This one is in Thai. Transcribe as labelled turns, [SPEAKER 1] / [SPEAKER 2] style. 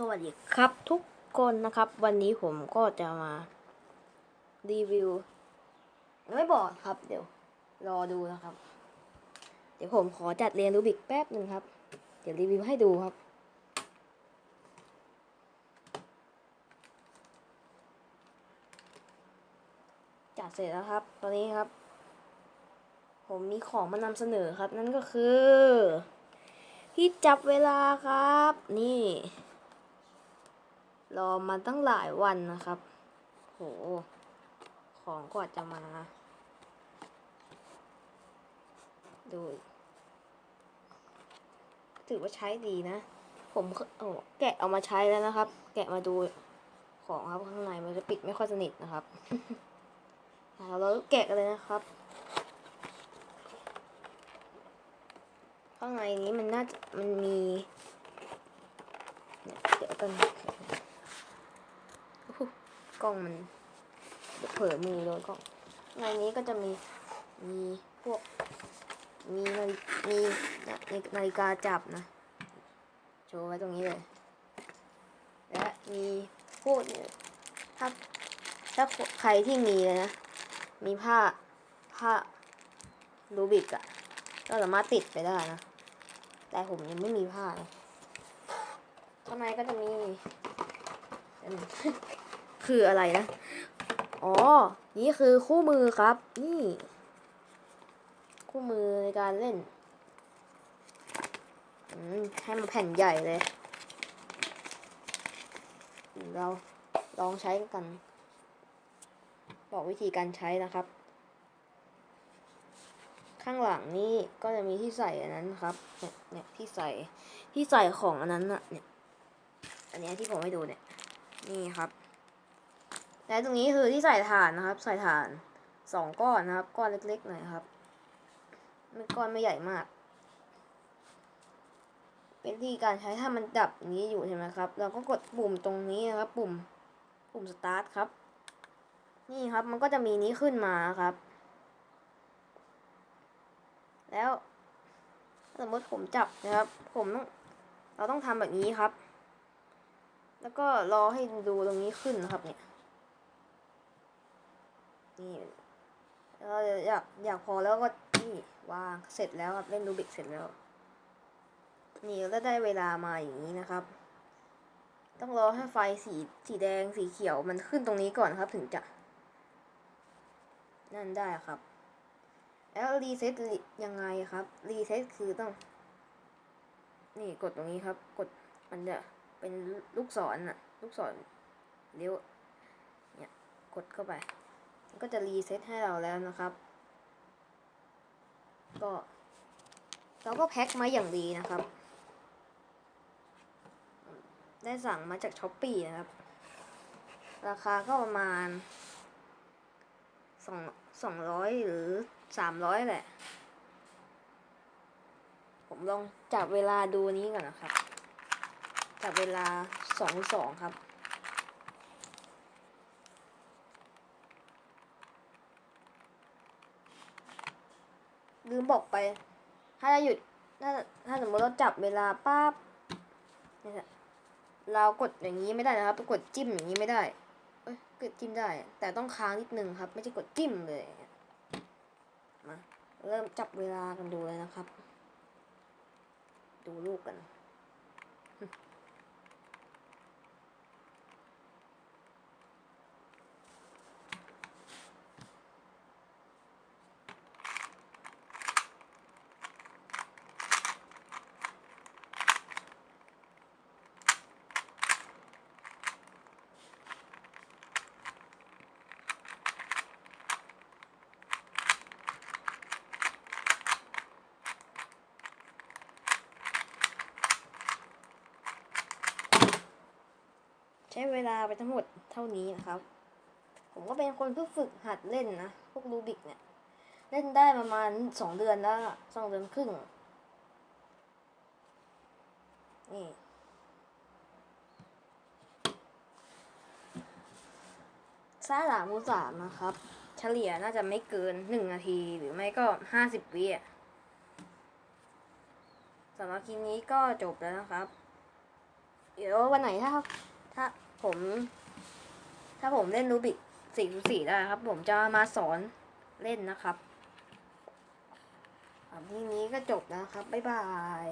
[SPEAKER 1] สวัสดีครับทุกคนนะครับ วันนี้ผมก็จะมา รีวิว ไม่บอกครับ เดี๋ยว รอดูนะครับ เดี๋ยวผมขอจัดเรียนรูบิกแป๊บหนึ่งครับ เดี๋ยวรีวิวให้ดูครับ จัดเสร็จแล้วครับ ตอนนี้ครับ ผมมีของมานำเสนอครับ นั่นก็คือที่จับเวลาครับ นี่ รอมาตั้งหลายวันนะครับ โห ของกว่าจะมา ดู ถือว่าใช้ดีนะ ผมโอ้แกะเอามาใช้แล้วนะครับ แกะมาดูของครับข้างในมันจะปิดไม่ค่อยสนิทนะครับเราแกะกันเลยนะครับ ข้างในนี้มันน่าจะมันมี เดี๋ยวกัน กล้องมันเดี๋ยวเผลอมือโดนกล้อง ในนี้ก็จะมีมีพวกมีนาฬิมีนาฬิกาจับนะ โชว์ไว้ตรงนี้เลย และมีพวกเนี่ยถ้าถ้าใครที่มีเลยนะ มีผ้าผ้ารูบิกอะก็สามารถติดไปได้นะ แต่ผมยังไม่มีผ้านะข้างในก็จะมี คืออะไรนะ อ๋อ นี่คือคู่มือครับ นี่ คู่มือในการเล่นให้มันแผ่นใหญ่เลย เราลองใช้กัน บอกวิธีการใช้นะครับ ข้างหลังนี่ก็จะมีที่ใส่อันนั้นครับ เนี่ยเนี่ยที่ใส่ที่ใส่ของอันนั้นน่ะเนี่ย อันนี้ที่ผมให้ดูเนี่ย นี่ครับ และตรงนี้คือที่ใส่ถ่านนะครับ ใส่ถ่านสองก้อนนะครับ ก้อนเล็กๆหน่อยครับไม่ก้อนไม่ใหญ่มาก เป็นที่การใช้ถ้ามันดับอย่างนี้อยู่ใช่ไหมครับ เราก็กดปุ่มตรงนี้นะครับ ปุ่มปุ่มสตาร์ทครับ นี่ครับมันก็จะมีนี้ขึ้นมาครับ แล้วสมมติผมจับนะครับ ผมต้องเราต้องทำแบบนี้ครับ แล้วก็รอให้ดูตรงนี้ขึ้นนะครับเนี่ย นี่แล้วอยากอยากพอแล้วก็นี่วางเสร็จแล้วครับเล่นรูบิกเสร็จแล้ว นี่ก็ได้เวลามาอย่างนี้นะครับ ต้องรอให้ไฟสีสีแดงสีเขียวมันขึ้นตรงนี้ก่อนครับถึงจะ นั่นได้ครับ แล้วรีเซ็ตยังไงครับรีเซ็ตคือต้อง นี่กดตรงนี้ครับ กดมันจะเป็นลูกศรน่ะ ลูกศรเลี้ยวเนี่ยกดเข้าไป ก็จะรีเซ็ตให้เราแล้วนะครับ ก็เราก็แพ็คมาอย่างดีนะครับ ได้สั่งมาจากช้อปปี้นะครับ ราคาก็ประมาณสองสองร้อยหรือสามร้อยแหละ ผมลองจับเวลาดูนี้ก่อนนะครับ จับเวลาสองสองครับ ลืมบอกไป ถ้าจะหยุด ถ้าถ้าสมมติเราจับเวลาปั๊บเนี่ยเรากดอย่างนี้ไม่ได้นะครับกดจิ้มอย่างนี้ไม่ได้เอ้ยกดจิ้มได้ แต่ต้องค้างนิดนึงครับ ไม่ใช่กดจิ้มเลยมาเริ่มจับเวลากันดูเลยนะครับ ดูลูกกัน ช้เวลาไปทั้งหมดเท่านี้นะครับ ผมก็เป็นคนเพิ่งฝึกหัดเล่นนะ พวกรูบิกเนี่ย เล่นได้ประมาณสองเดือนแล้วสองเดือนครึ่ง นี่ซ่าหลามูสามนะครับ เฉลี่ยน่าจะไม่เกินหนึ่งนาทีหรือไม่ก็ห้าสิบวิอะสำหรับคลิปนี้ก็จบแล้วนะครับ เดี๋ยววันไหนถ้าถ้า ผม ถ้าผมเล่นรูบิกสี่สี่ได้ครับ ผมจะมาสอนเล่นนะครับอะทีนี้ก็จบนะครับ บ๊ายบาย